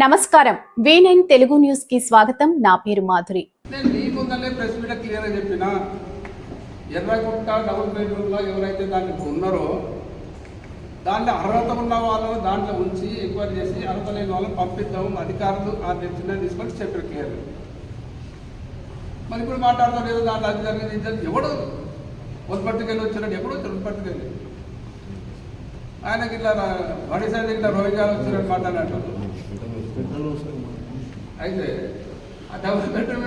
నమస్కారం. V nine Telugu న్యూస్కి స్వాగతం. నా పేరు మాధురి. ప్రెస్ మీట్ క్లియర్గా చెప్పిన ఎర్రగుట్ట డబుల్ బెడ్రూమ్లో ఎవరైతే దానికి ఉన్నారో దాంట్లో అర్హత ఉన్న వాళ్ళని దాంట్లో ఉంచి ఎంక్వైరీ చేసి అర్హత లేని వాళ్ళని పంపిద్దాం అధికారులు ఆ నిర్ణయం తీసుకొని చెప్పారు క్లియర్. మరి ఇప్పుడు మాట్లాడతాం లేదు దాంట్లో అది జరిగింది ఇది జరిగింది ఎవడు వదిపట్టుకెళ్ళి వచ్చినట్టు ఎప్పుడో వదిపట్టుకెళ్ళి ఆయనకి ఇట్లా వడిసైడ్ ఇట్లా రోహింగ్యాలు వచ్చినట్టు మాట్లాడినట్టు. అయితే ఆ డబుల్ బెడ్రూమ్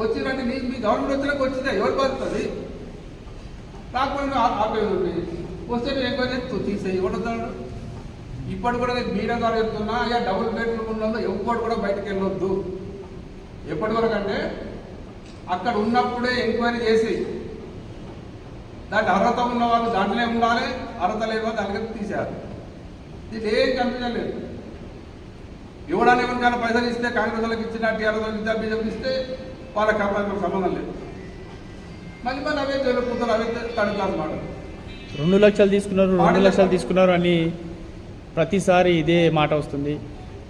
వచ్చినట్టు మీ మీ గవర్నమెంట్ వచ్చినాక వచ్చిందా ఎవరు బాగుతుంది రాకపోయినా ఆపేది ఉంది వస్తే ఎక్కువ ఎంక్వైరీ తీసేయి. ఇవ్వడతాడు ఇప్పటి కూడా నేను మీడియా ద్వారా చెప్తున్నా అయ్యా డబుల్ బెడ్రూమ్ ఉన్నదో ఎవ్వడు కూడా బయటకు వెళ్ళొద్దు. ఎప్పటి వరకు అంటే అక్కడ ఉన్నప్పుడే ఎంక్వైరీ చేసి దాంట్లో అర్హత ఉన్న వాళ్ళు దాంట్లోనే ఉండాలి అర్హత లేని వాళ్ళు దానికి తీసేయాలి. ఇది ఏం కన్ఫ్యూజన్ లేదు. ఇవ్వడానికి ఎవరికైనా పైసలు ఇస్తే కాంగ్రెస్ వాళ్ళకి ఇచ్చిన టీఆర్ఎస్ వాళ్ళకి ఇచ్చిన బీజేపీ ఇస్తే వాళ్ళ కంపెనీలకు సంబంధం లేదు. మళ్ళీ మళ్ళీ అవే తెలుపుతారు అవే థర్డ్ క్లాస్ మాట. రెండు లక్షలు తీసుకున్నారు రెండు లక్షలు తీసుకున్నారు అని ప్రతిసారి ఇదే మాట వస్తుంది.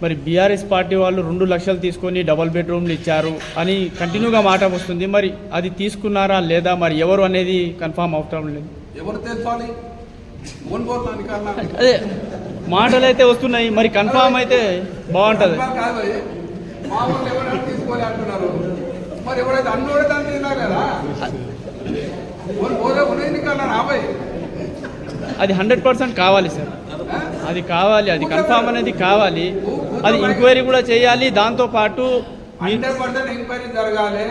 మరి బీఆర్ఎస్ పార్టీ వాళ్ళు రెండు లక్షలు తీసుకొని డబల్ బెడ్రూమ్లు ఇచ్చారు అని కంటిన్యూగా మాట వస్తుంది. మరి అది తీసుకున్నారా లేదా మరి ఎవరు అనేది కన్ఫామ్ అవటం లేదు. ఎవరు కన్నా అదే మాటలు అయితే వస్తున్నాయి మరి కన్ఫామ్ అయితే బాగుంటుంది. అది హండ్రెడ్ పర్సెంట్ కావాలి సార్. అది కావాలి అది కన్ఫామ్ అనేది కావాలి. అది ఎంక్వైరీ కూడా చేయాలి హండ్రెడ్ పర్సెంట్ ఎంక్వైరీ జరగాలి.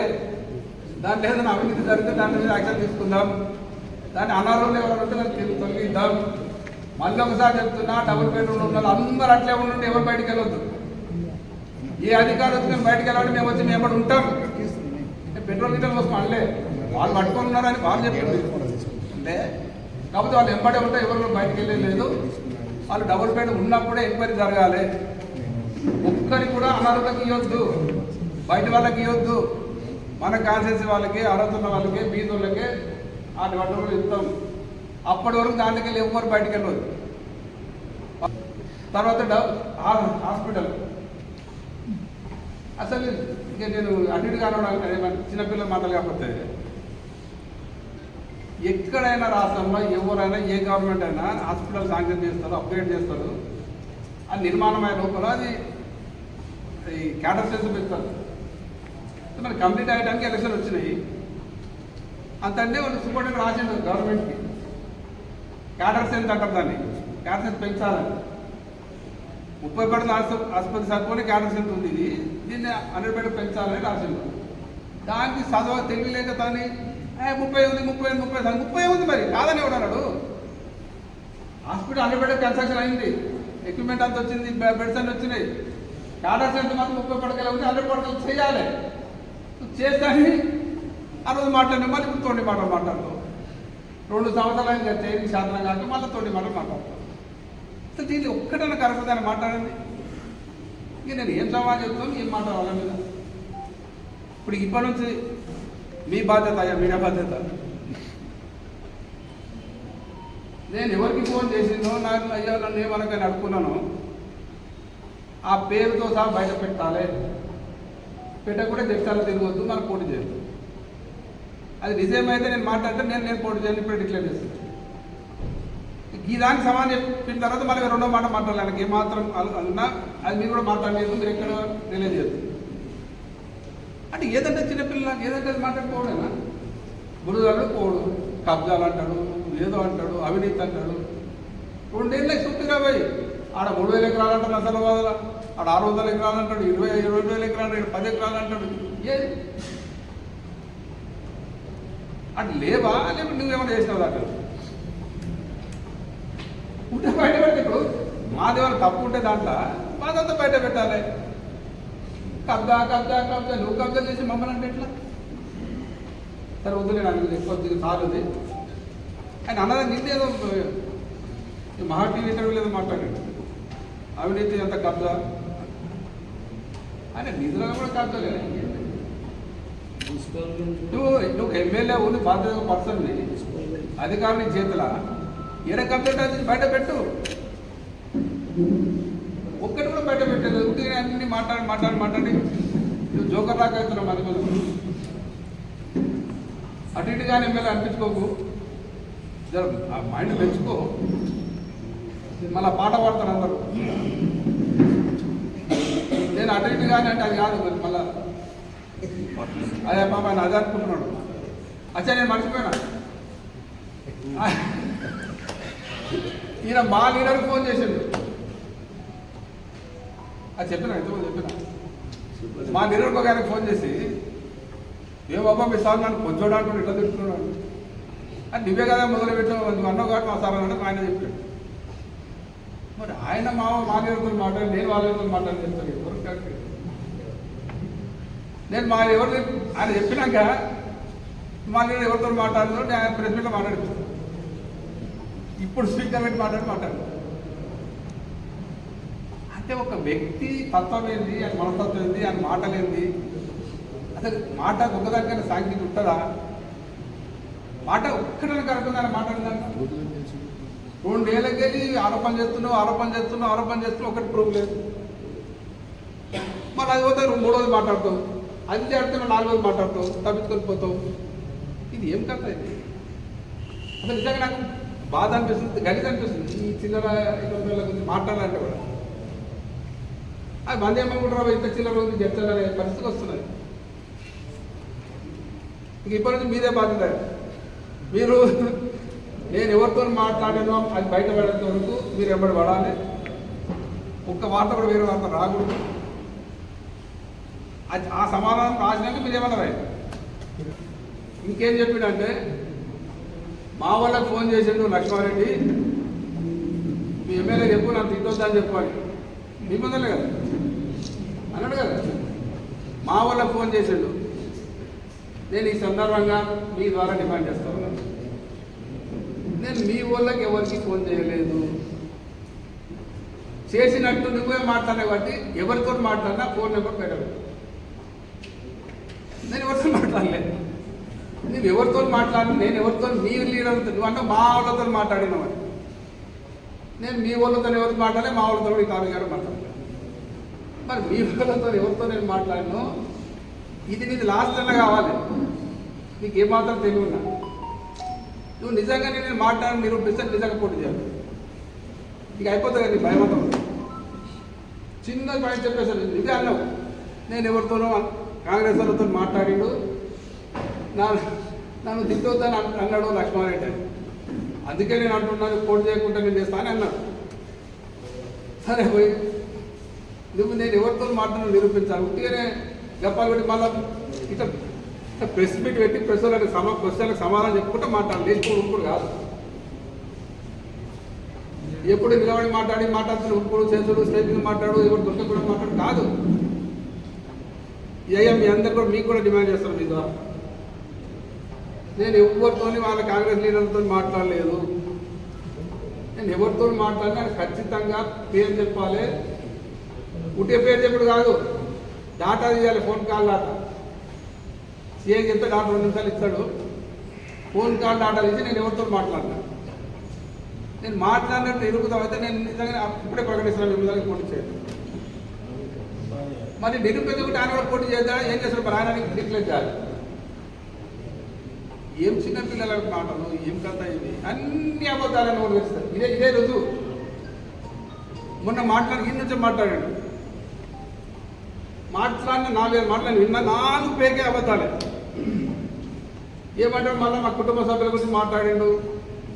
దాంట్లో ఏదైనా అవినీతి జరిగితే దాని మీద యాక్షన్ తీసుకుందాం. దాన్ని అనారోగ్యం తొలగిద్దాం మళ్ళీ ఒకసారి చెప్తున్నా డబుల్ బెడ్రూమ్ ఉన్న వాళ్ళు అందరూ అట్లే ఉండి ఎవరు బయటకు వెళ్ళొద్దు. ఏ అధికారం వచ్చి మేము బయటకు వెళ్ళాలి మేము వచ్చి మేము ఉంటాం. పెట్రోల్ గిట్టర్ కోసం అనలే వాళ్ళు పట్టుకొని ఉన్నారని వాళ్ళు చెప్పండి అంటే కాకపోతే వాళ్ళు ఎంబడే ఉంటే ఎవరు కూడా వెళ్ళలేదు వాళ్ళు డబుల్ బెడ్ ఉన్నప్పుడే ఎంక్వైరీ జరగాలి. ఒక్కరి కూడా అనారోగ్యం ఇవ్వద్దు బయట వాళ్ళకి ఇవ్వద్దు మన కాన్సెన్సీ వాళ్ళకి అర్హత ఉన్న వాళ్ళకి బీదోళ్ళకి వాటి వడ్డలు ఇస్తాం. అప్పటి వరకు దాంట్లోకి వెళ్ళి ఎవ్వరు బయటికి వెళ్ళదు తర్వాత హాస్పిటల్. అసలు ఇక నేను అన్నిటి కానడానికి చిన్నపిల్లల మాటలు కాకపోతే. ఎక్కడైనా రాష్ట్రంలో ఎవరైనా ఏ గవర్నమెంట్ అయినా హాస్పిటల్ శాంక్షన్ చేస్తారు అప్గ్రేడ్ చేస్తారు అది నిర్మాణం అయిన లోపల అది ఈ క్యాడర్ సెన్స్ పెడతారు. మరి కంప్లీట్ అయ్యడానికి ఎలక్షన్ వచ్చినాయి. అంతే వాళ్ళు సూపరింటెండెంట్ రాసిండు గవర్నమెంట్కి క్యాడర్ సెన్స్ అంటారు దాన్ని. క్యాడర్ సెన్స్ పెంచాలని ముప్పై పడిన ఆసుపత్రి సరిపోయి క్యాడర్ సెన్స్ ఉంది ఇది. దీన్ని హండ్రెడ్ బెడ్ పెంచాలని రాసింది దానికి చదవ తెలియలేక దాన్ని ముప్పై ఉంది ముప్పై ఉంది ముప్పై ముప్పై ఉంది మరి. కాదని ఎవడన్నాడు హాస్పిటల్ హండ్రెడ్ బెడ్ కన్స్ట్రక్షన్ అయింది. ఎక్విప్మెంట్ అంతా వచ్చింది బెడ్స్ అన్ని వచ్చినాయి. క్యాడర్ సెంటర్ మాత్రం ముప్పై పడకలు ఉంది హండ్రెడ్ పడకలు చేయాలి. చేస్తాని ఆ రోజు మాట్లాడిన మళ్ళీ ఇప్పుడు మాట మాటలు రెండు సంవత్సరాలు ఇంకా చేయని శాతం కాక మళ్ళీ తోటి మాటలు మాట్లాడతాం. అసలు దీన్ని ఒక్కటన్నా కరపదని మాట్లాడండి. ఇంక నేను ఏం సమాజం చెప్తాను ఏం మాట్లాడాలి మీద ఇప్పుడు ఇప్పటి నుంచి మీ బాధ్యత అయ్యా మీడియా బాధ్యత. నేను ఎవరికి ఫోన్ చేసిందో నాకు అయ్యా నన్ను ఏమనకని అడుక్కున్నాను ఆ పేరుతో సహా బయట పెట్టాలి. పెట్టకుండా దేశాలు తిరగొద్దు మనకు పోటీ చేయొద్దు. అది నిజమైతే నేను మాట్లాడితే నేను నేను పోటీ చేయను ఇప్పుడు డిక్లేర్ చేస్తాను. ఈ దానికి సమానం చెప్పిన తర్వాత మళ్ళీ రెండో మాట మాట్లాడాలి. ఆయనకి ఏమాత్రం అన్నా అది మీరు కూడా మాట్లాడలేదు మీరు ఎక్కడ రిలీజ్ చేస్తారు అంటే ఏదంటే చిన్నపిల్లలు ఏదంటే అది మాట్లాడుకోవడేనా గురుదాడు పోడు కబ్జాలు అంటాడు ఏదో అంటాడు అవినీతి అంటాడు. రెండేళ్ళకి సుట్టిగా పోయి ఆడ మూడు వేల ఎకరాలు అంటాడు అసలు వదల ఆడ ఆరు వందల ఎకరాలు అంటాడు ఇరవై ఇరవై వేల ఎకరాలు అంటాడు పది ఎకరాలు అంటాడు. ఏది? అటు లేవా లేకపోతే నువ్వేమైనా చేసినావు అక్కడ ఉంటే బయట పెడితే ఇప్పుడు ఏమైనా తప్పు ఉంటే దాంట్లో మాదంతా బయట పెట్టాలి. కబ్జా కబ్జా కబ్జా నువ్వు కబ్జా చేసి మమ్మల్ని అంటే ఎట్లా? సరే వద్దులే నాకు ఎక్కువ సార్ ఉంది ఆయన అన్నది నిందేదో మహా టీవీ ఇంటర్వ్యూలో ఏదో మాట్లాడాడు. అవినీతి అంత కబ్జా. ఆయన నిధులను కూడా కబ్జా కదా నువ్వు నువ్వు ఎమ్మెల్యే ఉంది బాధ్యత పర్సన్ అధికారుని చేతుల. ఏడ కంప్లైంట్ అది బయట పెట్టు. ఒక్కటి కూడా బయట పెట్టలేదు. ఉట్టిగా అన్ని మాట్లాడి మాట్లాడి మాట్లాడి. నువ్వు జోకర్ దాకా అవుతున్నావు మంది మంది అటు కానీ ఎమ్మెల్యే అనిపించుకోకు. జర ఆ మైండ్ పెంచుకో. మళ్ళీ పాట పాడతారు అందరూ. నేను అటు ఇటుగానే అంటే అది కాదు మళ్ళీ. అదే పాప అది అనుకుంటున్నాడు అచ్చా నేను మర్చిపోయినా? ఈయన మా లీడర్కి ఫోన్ చేసిండు. అది చెప్పిన ఎంతమంది చెప్పిన? మా లీడర్కి ఒక ఆయనకు ఫోన్ చేసి ఏ బాబా మీ సార్ నన్ను కొంచెం అంటుండే ఇట్లా తిట్టుకున్నాడు అది నువ్వే కదా మొదలు పెట్టావు నువ్వు అన్నావు కాబట్టి మా సార్ అంటే ఆయన చెప్పాడు. మరి ఆయన మా మా లీడర్తో మాట్లాడి నేను వాళ్ళతో మాట్లాడి చెప్తాను ఎవరు కరెక్ట్ నేను మా ఎవరు ఆయన చెప్పినాక మళ్ళీ ఎవరితో మాట్లాడుతుందో నేను ఆయన ప్రెస్ మీట్లో మాట్లాడిస్తాను ఇప్పుడు స్పీకర్ పెట్టి మాట్లాడి మాట్లాడు. అంటే ఒక వ్యక్తి తత్వం ఏంది ఆయన మనస్తత్వం ఏంది ఆయన మాటలేంది అసలు మాట ఒక్కదానికైనా సాంకేతిక ఉంటుందా? మాట ఒక్కడని కరెక్ట్ ఉందని మాట్లాడిందంట రెండేళ్ళకి ఆరోపణ చేస్తున్నావు ఆరోపణ చేస్తున్నావు ఆరోపణ చేస్తున్నావు ఒకటి ప్రూఫ్ లేదు. మళ్ళీ అది పోతే మూడోది మాట్లాడతావు. అది చేస్తే నాలుగోది మాట్లాడతాం తప్పించుకొని పోతాం. ఇది ఏం కథ ఇది? అసలు నిజంగా నాకు బాధ అనిపిస్తుంది గలిత అనిపిస్తుంది. ఈ చిల్లర ఇటువంటి గురించి మాట్లాడాలంటే కూడా. అది మంది ఏమనుకుంటారు ఇంత చిల్లర గురించి చెప్తారనే పరిస్థితి వస్తున్నది. ఇంక ఇప్పటి నుంచి మీదే బాధ్యత. మీరు నేను ఎవరితో మాట్లాడానో అది బయటపడేంత వరకు మీరు ఎవరు పడాలి. ఒక్క వార్త కూడా వేరే వార్త రాకూడదు. ఆ సమాధానం రాసినాక మీరు ఏమన్నా ఇంకేం చెప్పిండంటే మా వాళ్ళకి ఫోన్ చేసిండు లక్ష్మారెడ్డి మీ ఎమ్మెల్యే చెప్పు నన్ను తిట్టొద్దని చెప్పాలి మీ ముందలే కదా? అన్నాడు కదా? మా వాళ్ళకి ఫోన్ చేసిండు. నేను ఈ సందర్భంగా మీ ద్వారా డిమాండ్ చేస్తాను నేను మీ వాళ్ళకి ఎవరికి ఫోన్ చేయలేదు. చేసినట్టు నువ్వే మాట్లాడే కాబట్టి ఎవరితో మాట్లాడినా ఫోన్ నెంబర్ పెట్టలేదు నేను ఎవరితో మాట్లాడలే. నువ్వు ఎవరితో మాట్లాడి నేను ఎవరితో నీ లీడర్తో నువ్వు అంటే మా వాళ్ళతో మాట్లాడినావు నేను మీ వాళ్ళతో ఎవరితో మాట్లాడలే మా వాళ్ళతో కూడా ఈ కావ్య గారు మాట్లాడలేదు మరి మీ వాళ్ళతో ఎవరితో నేను మాట్లాడను? ఇది నీది లాస్ట్ అన్న కావాలి. నీకు ఏమాత్రం తెలివి నువ్వు నిజంగా నేను మాట్లాడి నిరూపిస్తే నిజంగా పోటీ చేయాలి. ఇక అయిపోతుంది కదా నీ భయం అంతా చిన్న పాయింట్ చెప్పేసాను ఇదే అన్నావు. నేను ఎవరితోనో కాంగ్రెస్ వాళ్ళతో మాట్లాడిండు. నా నన్ను తిట్టొద్దని అన్నాడు లక్ష్మారెడ్డి. అని. అందుకే నేను అంటున్నాను పోటీ చేయకుండా నేను చేస్తానని అన్నాడు. సరే పోయి నువ్వు నేను ఎవరితో మాట్లాడిన నిరూపించాలి. ఉట్టిగానే చెప్పాలి పెట్టి మళ్ళీ ఇట్లా ఇట్లా ప్రెస్ మీట్ పెట్టి ప్రెస్ వాళ్ళకి సమా ప్రశ్నలకు సమాధానం చెప్పుకుంటే మాట్లాడాలి. లేచిపోడు ఇప్పుడు కాదు. ఎప్పుడు నిలబడి మాట్లాడి మాట్లాడుతున్న ఉప్పుడు చేతులు స్నేహితులు మాట్లాడు ఎవరు దొరకకుండా మాట్లాడు. కాదు. ఏఎం మీ అందరు కూడా మీకు కూడా డిమాండ్ చేస్తాను మీ ద్వారా. నేను ఎవరితో వాళ్ళ కాంగ్రెస్ లీడర్లతో మాట్లాడలేదు. నేను ఎవరితో మాట్లాడినా ఖచ్చితంగా పేరు చెప్పాలి. ఉటే పేరు చెప్పుడు కాదు. డాటా తీయాలి ఫోన్ కాల్ డాటా. సీఏకి చెప్తే డాటా రెండు నిమిషాలు ఇస్తాడు. ఫోన్ కాల్ డాటా తీసి నేను ఎవరితో మాట్లాడినా. నేను మాట్లాడినట్టు ఎరుగుతాం అయితే నేను నిజంగా ఇప్పుడే ప్రకటిస్తున్నాను మిమ్మల్ని ఫోన్ చేయాలి మరి నిరూపించకుండా ఆయన కూడా పోటీ చేద్దా? ఏం చేస్తాడు? మరి ఆయన డిక్లేర్ చేయాలి. ఏం చిన్నపిల్లల మాటలు ఏం కథ ఇది? అన్ని అబద్ధాలను కూడా తెలుస్తారు ఇదే ఇదే రోజు. మొన్న మాట్లాడి ఈ నుంచే మాట్లాడాడు. మాట్లాడిన నాలుగు మాట్లాడి విన్న నాలుగు పేకే అబద్ధాలే. ఏమంటాడు మళ్ళీ మా కుటుంబ సభ్యుల గురించి మాట్లాడిండు.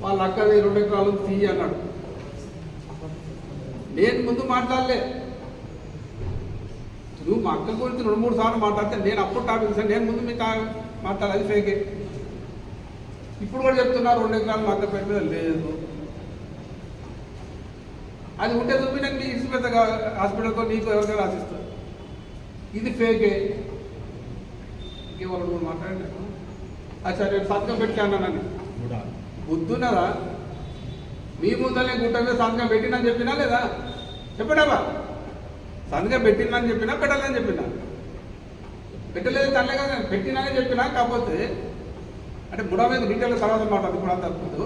వాళ్ళ అక్కది రెండు ఎకరాలు తీయి అన్నాడు. నేను ముందు మాట్లాడలే. నువ్వు మా అక్క గురించి రెండు మూడు సార్లు మాట్లాడితే నేను అప్పుడు టాపిక్ ఇస్తాను. నేను ముందు మీకు మాట్లాడాలి. అది ఫేకే ఇప్పుడు కూడా చెప్తున్నా రెండు ఎకరాలు మా అక్క పేరు మీద లేదు. అది ఉంటే చూపి నేను నీ ఇసు పెద్ద హాస్పిటల్కో నీకు ఎవరికైనా రాసిస్తా ఇది ఫేకే ఇంకెవరు నువ్వు మాట్లాడినా అచ్చా నేను సంతకం పెట్టి అన్నానని. బుద్ధున్నదా? మీ ముందరనే గుట్ట మీద సంతకం పెట్టినని చెప్పినా లేదా? చెప్పడావా సంతకం పెట్టిందని చెప్పినా పెట్టాలని చెప్పినా. పెట్టలేదు తనలే కదా పెట్టినానే చెప్పినా కాకపోతే అంటే బుడా మీద డీటెయిల్ తర్వాత మాట అది కూడా తప్పదు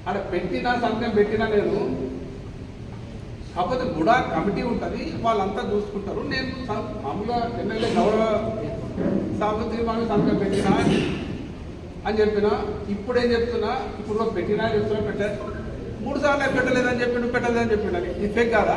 అక్కడ పెట్టినా సంతకం పెట్టినా నేను కాకపోతే బుడా కమిటీ ఉంటుంది వాళ్ళంతా చూసుకుంటారు. నేను మామూలుగా ఎమ్మెల్యే గౌరవ సాగు తీర్మానం సంతకం పెట్టినా అని చెప్పిన ఇప్పుడు ఏం చెప్తున్నా ఇప్పుడు పెట్టినా చెప్తున్నా పెట్టారు మూడు సార్లు పెట్టలేదని చెప్పిండు పెట్టలేదని చెప్పిండు అని ఇది ఫేక్ కాదా?